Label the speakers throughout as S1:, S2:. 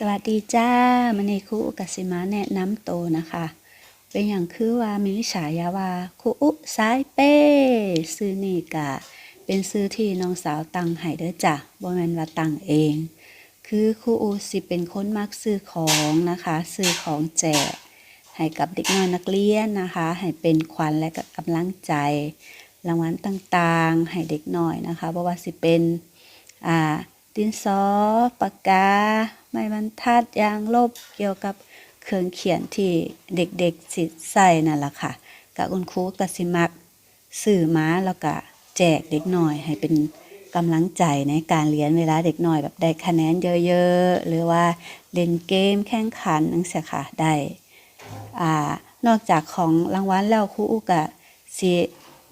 S1: สวัสดีจ้ามันนี้ครูอุกสิมาแนะนำโตนะคะ เป็นอย่างคือว่ามีฉายาว่าครูอุสายเป้ซื้อนี่กะ เป็นซื้อที่น้องสาวตังให้เด้อจ้ะบ่แมนว่าตังเอง คือครูอุสิเป็นคนมักซื้อของนะคะซื้อของแจกให้กับเด็กน้อยนักเรียนนะคะ ให้เป็นขวัญและกำลังใจ รางวัลต่างๆ ให้เด็กน้อยนะคะบ่ว่าสิเป็นอ่าดินสอปากกา ไม้บรรทัดยางลบเกี่ยวกับเครื่องเขียนที่เด็กๆสิใส่นั่นแหละค่ะกับคุณครูกสิมักสื่อมาแล้วก็แจกเด็กหน่อย ให้เป็นกำลังใจในการเรียนเวลาเด็กหน่อยแบบได้คะแนนเยอะๆ หรือว่าเล่นเกมแข่งขันนั่นสิค่ะได้อ่านอกจากของรางวัลแล้วครูอุกะสิ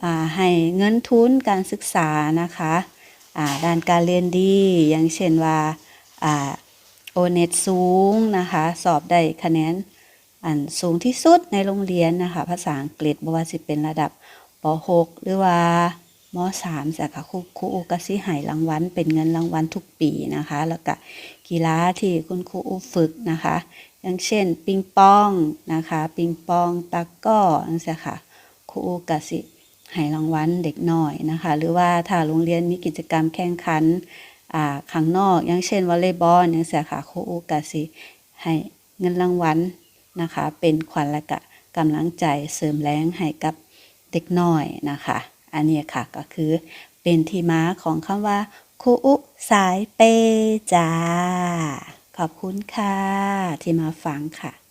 S1: อ่าให้เงินทุนการศึกษานะคะอ่าด้านการเรียนดีอย่างเช่นว่าอ่า โอเน็ตสูงนะคะ สอบได้คะแนนอันสูงที่สุดในโรงเรียนนะคะ ภาษาอังกฤษบ่ว่าสิเป็นระดับป .6 หรือว่าม3จ้ะค่ะครูครูอูกสิให้รางวัลเป็นเงินรางวัลทุกปีนะคะ แล้วก็กีฬาที่คุณครูอูฝึกนะคะ อย่างเช่น ปิงปองนะคะ ปิงปองตะก้อจังซี่ค่ะครูอูกสิให้รางวัลเด็กน้อยนะคะ หรือว่าถ้าโรงเรียนมีกิจกรรมแข่งขัน อ่าข้างนอก อย่างเช่นวอลเลย์บอลอย่างเสียค่ะครูอูกาสิให้เงินรางวัลนะคะ เป็นขวัญและกะกำลังใจเสริมแรงให้กับเด็กน้อยนะคะ อันนี้ค่ะก็คือเป็นที่มาของคำว่าครูอุสายเปจ้าขอบคุณค่ะ ที่มาฟังค่ะ